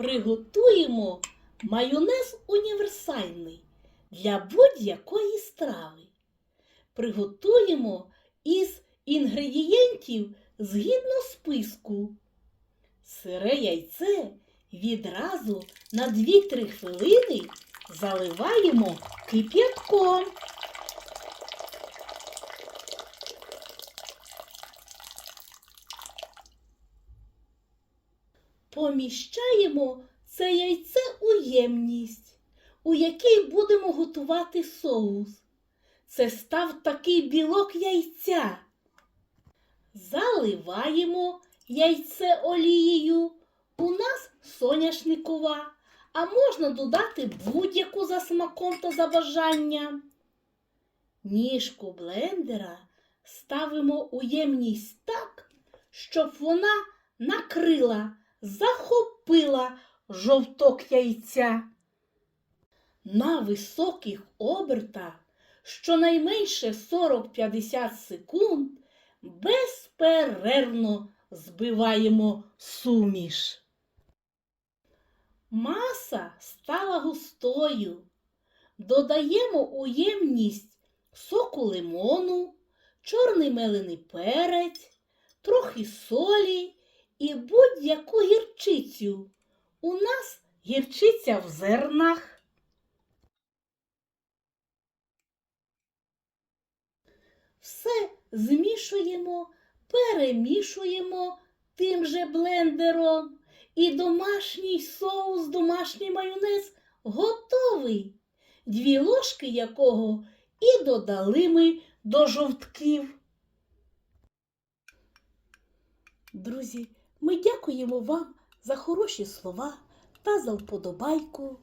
Приготуємо майонез універсальний для будь-якої страви. Приготуємо із інгредієнтів згідно списку. Сире яйце відразу на 2-3 хвилини заливаємо кип'ятком. Поміщаємо це яйце у ємність, у якій будемо готувати соус. Це став такий білок яйця. Заливаємо яйце олією. У нас соняшникова, а можна додати будь-яку за смаком та за бажанням. Ніжку блендера ставимо у ємність так, щоб вона накрила, захопила жовток яйця. На високих обертах щонайменше 40-50 секунд безперервно збиваємо суміш. Маса стала густою. Додаємо у ємність соку лимону, чорний мелений перець, трохи солі і будь-яку гірчицю. У нас гірчиця в зернах. Все змішуємо, перемішуємо тим же блендером. І домашній соус, домашній майонез готовий, дві ложки якого і додали ми до жовтків. Друзі, ми дякуємо вам за хороші слова та за вподобайку.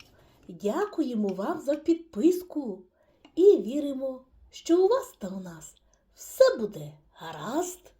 Дякуємо вам за підписку і віримо, що у вас та у нас все буде гаразд.